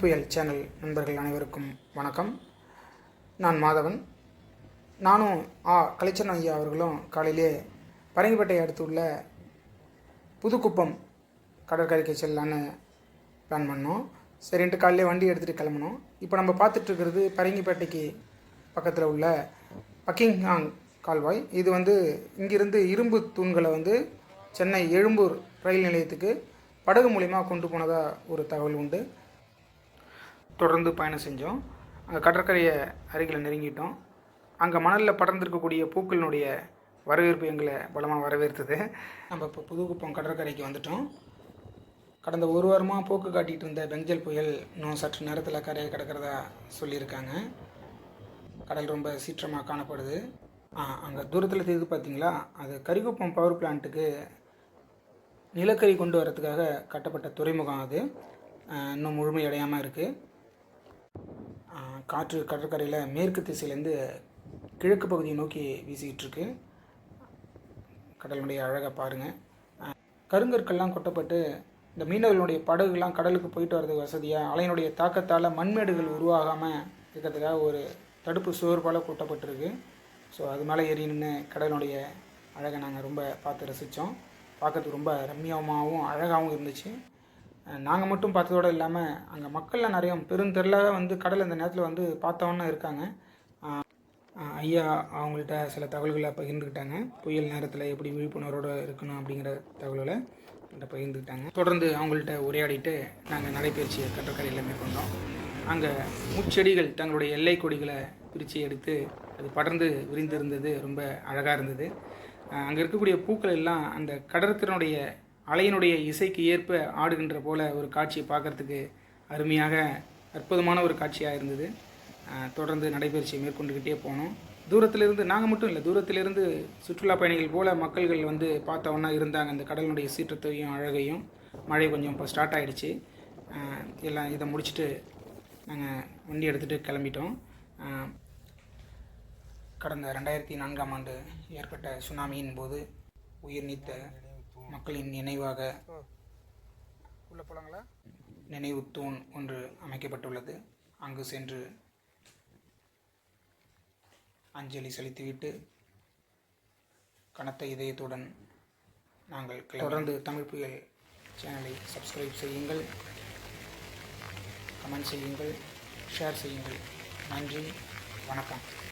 புயல் சேனல் நண்பர்கள் அனைவருக்கும் வணக்கம். நான் மாதவன். நானும் ஆ கலைச்சன் ஐயா அவர்களும் காலையிலே பரங்கிப்பேட்டை அடுத்துள்ள புதுக்குப்பம் கடற்கரைக்கு செல்லலான்னு பிளான் பண்ணோம். சரின்ட்டு காலையிலே வண்டி எடுத்துகிட்டு கிளம்புனோம். இப்போ நம்ம பார்த்துட்ருக்கிறது பரங்கிப்பேட்டைக்கு பக்கத்தில் உள்ள பக்கிங்ஹாங் கால்வாய். இது வந்து இங்கிருந்து இரும்பு தூண்களை வந்து சென்னை எழும்பூர் ரயில் நிலையத்துக்கு படகு மூலிமா கொண்டு போனதாக ஒரு தகவல் உண்டு. தொடர்ந்து பயணம் செஞ்சோம். அங்கே கடற்கரையை அருகில் நெருங்கிட்டோம். அங்கே மணலில் படர்ந்திருக்கக்கூடிய பூக்களினுடைய வரவேற்பு எங்களை பலமாக வரவேற்றது நம்ம இப்போ புதுக்குப்பம் கடற்கரைக்கு வந்துட்டோம். கடந்த ஒரு வாரமாக போக்கு காட்டிகிட்டு இருந்த பெஞ்சல் புயல் இன்னும் சற்று நேரத்தில் கரையை கிடக்கிறதா சொல்லியிருக்காங்க. கடல் ரொம்ப சீற்றமாக காணப்படுது. அங்கே தூரத்தில் தெரியுது பார்த்தீங்களா அது கரிகுப்பம் பவர் பிளான்ட்டுக்கு நிலக்கரி கொண்டு வரத்துக்காக கட்டப்பட்ட துறைமுகம் அது. இன்னும் முழுமையடையாமல் இருக்குது காற்று கடற்கரையில் மேற்கு திசையிலேருந்து கிழக்கு பகுதியை நோக்கி வீசிக்கிட்டுருக்கு. கடலுடைய அழகை பாருங்கள் கருங்கற்கள்லாம் கொட்டப்பட்டு இந்த மீனவர்களுடைய படகுலாம் கடலுக்கு போயிட்டு வர்றதுக்கு வசதியாக அலையினுடைய தாக்கத்தால் மண்மேடுகள் உருவாகாமல் இருக்கிறதுக்காக ஒரு தடுப்பு சுவர் போல் கொட்டப்பட்டிருக்கு. ஸோ அது மேலே ஏறி நின்று கடலுடைய அழகை நாங்கள் ரொம்ப பார்த்து ரசித்தோம் பார்க்கறதுக்கு ரொம்ப ரம்மியமாகவும் அழகாகவும் இருந்துச்சு. நாங்கள் மட்டும் பார்த்ததோடு இல்லாமல் அங்கே மக்கள்லாம் நிறைய பெருந்திரளாக வந்து கடல் அந்த நேரத்தில் வந்து பார்த்தவொன்னு இருக்காங்க. ஐயா அவங்கள்ட்ட சில தகவல்களை பகிர்ந்துக்கிட்டாங்க. புயல் நேரத்தில் எப்படி விழிப்புணர்வோடு இருக்கணும் அப்படிங்கிற தகவல்களை என்கிட்ட பகிர்ந்துக்கிட்டாங்க. தொடர்ந்து அவங்கள்ட்ட உரையாடிட்டு நாங்கள் நடைபயிற்சியை கடற்கரையில் மேற்கொண்டோம். அங்கே முச்செடிகள் தங்களுடைய எல்லை கொடிகளை பிரித்து எடுத்து அது படர்ந்து விரிந்திருந்தது. ரொம்ப அழகாக இருந்தது. அங்கே இருக்கக்கூடிய பூக்கள் எல்லாம் அந்த கடற்கரனுடைய அலையினுடைய இசைக்கு ஏற்ப ஆடுகின்ற போல ஒரு காட்சியை பார்க்கறதுக்கு அருமையாக அற்புதமான ஒரு காட்சியாக இருந்தது. தொடர்ந்து நடைபயிற்சியை மேற்கொண்டுக்கிட்டே போனோம். தூரத்திலிருந்து நாங்கள் மட்டும் இல்லை தூரத்திலிருந்து சுற்றுலா பயணிகள் போல் மக்கள்கள் வந்து பார்த்தவொன்னா இருந்தாங்க. அந்த கடலினுடைய சீற்றத்தையும் அழகையும் மழை கொஞ்சம் இப்போ ஸ்டார்ட் ஆகிடுச்சு எல்லாம் இதை முடிச்சுட்டு நாங்கள் வண்டி எடுத்துகிட்டு கிளம்பிட்டோம். கடந்த ரெண்டாயிரத்தி நான்காம் ஆண்டு ஏற்பட்ட சுனாமியின் போது உயிர் நீத்த மக்களின் நினைவாக உள்ள போலாங்களா? நினைவு தூண் ஒன்று அமைக்கப்பட்டுள்ளது. அங்கு சென்று அஞ்சலி செலுத்திவிட்டு கனத்த இதயத்துடன் நாங்கள் தொடர்ந்து தமிழ் புயல் சேனலை சப்ஸ்கிரைப் செய்யுங்கள். கமெண்ட் செய்யுங்கள். ஷேர் செய்யுங்கள். நன்றி. வணக்கம்.